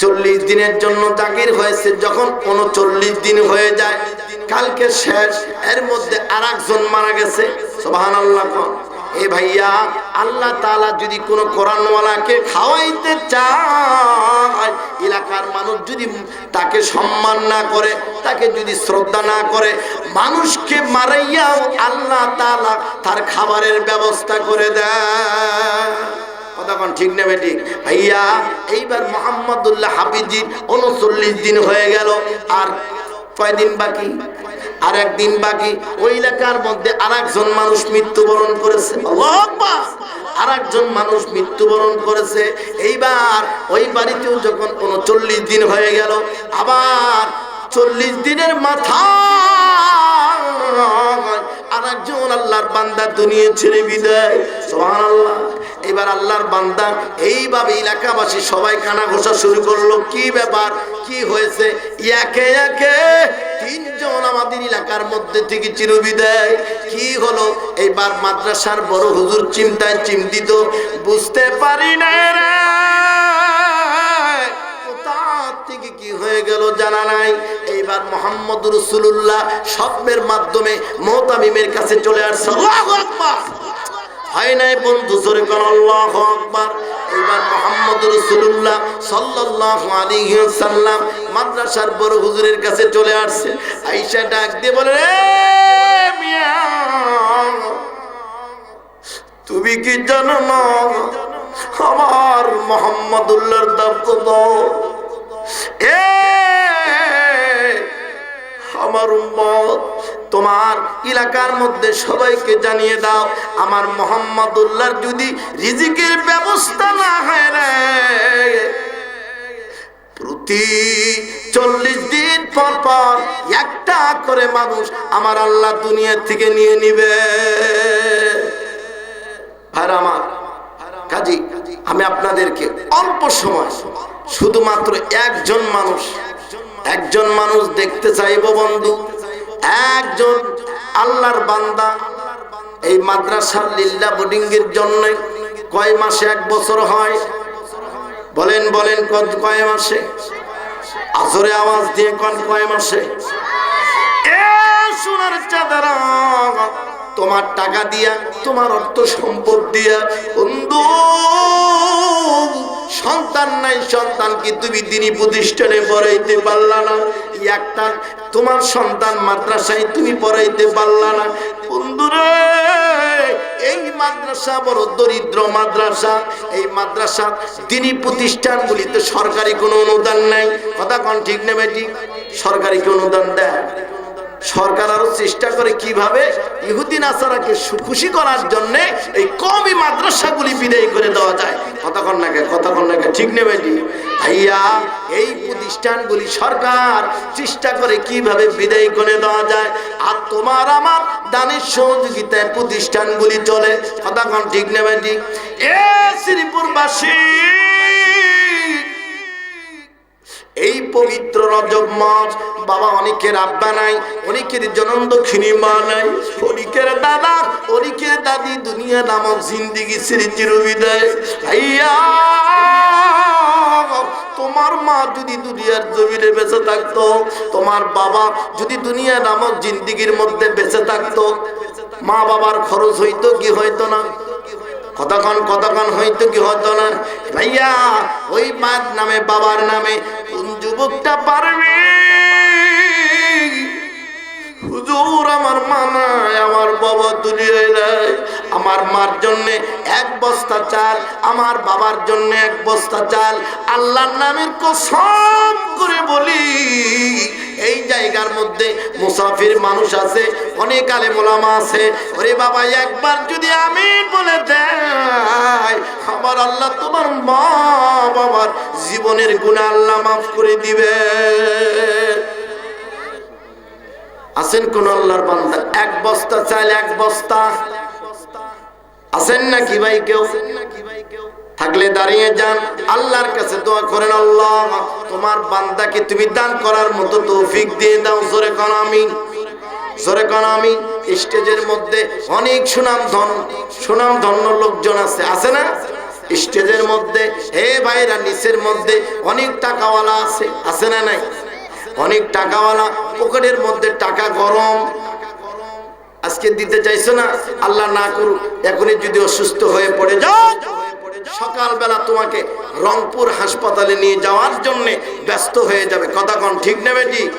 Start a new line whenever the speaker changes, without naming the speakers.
চল্লিশ দিনের জন্য হয়েছে, যখন দিন হয়ে যায়, কালকে শেষ, এর মধ্যে মারা গেছে। এ ভাইয়া, আল্লাহ যদি কোনো কোরআনওয়ালাকে খাওয়াইতে চায় এলাকার মানুষ যদি তাকে সম্মান না করে, তাকে যদি শ্রদ্ধা না করে, মানুষকে মারাইয়াও আল্লাহ তালা তার খাবারের ব্যবস্থা করে দেয়। ঠিক নেবে ঠিক ভাইয়া, এইবার উনচল্লিশ দিন হয়ে গেল, আর কয়দিন বাকি? আর একদিন বাকি ওই এলাকার মধ্যে আর একজন মানুষ মৃত্যুবরণ করেছে। আর একজন মানুষ মৃত্যুবরণ করেছে। এইবার ওই বাড়িতেও যখন উনচল্লিশ দিন হয়ে গেল, আবার চল্লিশ দিনের মাথা আর একজন আল্লাহর বান্দা দুনিয়া ছেড়ে বিদায়। সুবহানাল্লাহ! এবার আল্লাহর বান্দা এইভাবে এলাকাবাসী সবাই কানা ঘোষা শুরু করল। কি ব্যাপার? কি হয়েছে? একে একে তিনজন আমাদের এলাকার মধ্যে থেকে চিরবিদায়। কি হলো? এইবার মাদ্রাসার বড় হুজুর চিন্তায় চিন্তিত বুঝতে পারি না থেকে কি হয়ে গেল জানা নাই। এইবার মোহাম্মদ রসুল্লাহ স্বপ্নের মাধ্যমে মোতামিমের কাছে চলে আসছে। হয় নাই বন্ধু, জোরে কর আল্লাহু আকবার। এইবার মোহাম্মদ রসুল্লাহ সাল্লাল্লাহু আলাইহি সাল্লাম মাদ্রাসার বড় হুজুরের কাছে চলে আসছে। আয়েশা ডাক দিয়ে বলে তুমি কি জানো না, আমার মোহাম্মদুল্লাহর দাম কত? এ, আমার উম্মত তোমার এলাকার মধ্যে সবাইকে জানিয়ে দাও, আমার মোহাম্মদুল্লাহর যদি রিজিকের ব্যবস্থা না হয় রে। প্রতি চল্লিশ দিন পর পর একটা করে মানুষ আমার আল্লাহ দুনিয়া থেকে নিয়ে নিবে। ভাইরা আমার, কাজী, আমি আপনাদেরকে অল্প সময় শুধুমাত্র একজন মানুষ একজন মানুষ দেখতে চাইব বন্ধু। একজন আল্লাহর বান্দা এই মাদ্রাসার লিল্লা বোর্ডিং এর জন্য কয় মাসে এক বছর হয়? বলেন বলেন কয় মাসে? আসরে আওয়াজ দিয়ে কন, কয় মাসে? সোনার চাঁদারা তোমার টাকা দিয়া, তোমার অর্থ সম্পদ দিয়া, বন্ধু সন্তান নাই, সন্তান কি তুমি দিনী প্রতিষ্ঠানে পড়াইতে পারলা না? একটা তোমার সন্তান মাদ্রাসায় তুমি পড়াইতে পারলা না। বন্ধুরে, এই মাদ্রাসা বড় দরিদ্র মাদ্রাসা। এই মাদ্রাসা দিনী প্রতিষ্ঠানগুলিতে সরকারি কোনো অনুদান নাই। কথা কোন ঠিক নেবে ঠিক সরকারি কি অনুদান দেয়? সরকার আরও চেষ্টা করে কীভাবে ইহুদি নাসারাকে খুশি করার জন্য এই কমই মাদ্রাসাগুলি বিদায় করে দেওয়া যায়। কতক্ষণ নাকি কতক্ষণ নাকি ঠিক নেবে ভাইয়া, এই প্রতিষ্ঠানগুলি সরকার চেষ্টা করে কীভাবে বিদায় করে দেওয়া যায়। আর তোমার আমার দানের সহযোগিতায় প্রতিষ্ঠানগুলি চলে। কতক্ষণ ঠিক নেবে এ শ্রীপুরবাসী! পবিত্র রজব মাস। বাবা অনেকের আব্বা নাই, অনেকের জনম দক্ষিণী মা নাই। অনেকের দাদা অনেকের দাদি দুনিয়া নামক জিন্দিগি শ্রী চিরবিদায় তোমার মা যদি দুনিয়ার জমিনে বেঁচে থাকতো, তোমার বাবা যদি দুনিয়া নামক জিন্দিগির মধ্যে বেঁচে থাকতো, মা বাবার খরচ হইতো কি হইতো না? কতক্ষণ কতক্ষণ হইতো কি হতো না? ভাইয়া, ওই মার নামে, বাবার নামে যুবকটা পারবে? হুজুর, আমার মা নাই, আমার বাবা দুনিয়ায় নাই। আমার মার জন্য এক বস্তা চাল, আমার বাবার জন্য এক বস্তা চাল। আল্লাহর নামের কসম করে বলি, এই জায়গার মধ্যে মুসাফির মানুষ আছে, অনেক আলে মোলামা আছে। ওরে বাবা, একবার যদি আমি বলে দেয়, আমার আল্লাহ তোমার মা বাবার জীবনের গুণা আল্লাহ মাফ করে দিবে। আছেন কোন আল্লাহর বান্দা? এক বস্তা চাল এক বস্তা। আছেন নাকি ভাই কেউ? থাকলে দাঁড়িয়ে যান। আল্লাহর কাছে দোয়া করেন, আল্লাহ, তোমার বান্দাকে তুমি দান করার মতো তৌফিক দিয়ে দাও। জোরে কন, আমিন। জোরে কন, আমিন। স্টেজের মধ্যে অনেক সুনাম ধন সুনাম ধন্য লোকজন আছে। আছে না? স্টেজের মধ্যে, হে ভাইরা নিচের মধ্যে অনেক টাকাওয়ালা আছে আছে না নাই? অনেক টাকাওয়ালা, পকেটের মধ্যে টাকা গরম। আজকে দিতে চাইছো না? আল্লাহ না করুক, এখনই যদি অসুস্থ হয়ে পড়ে যাও। সকালবেলা তোমাকে রংপুর হাসপাতালে নিয়ে যাওয়ার জন্য ব্যস্ত হয়ে যাবে। কথা কন, ঠিক নেবে ঠিক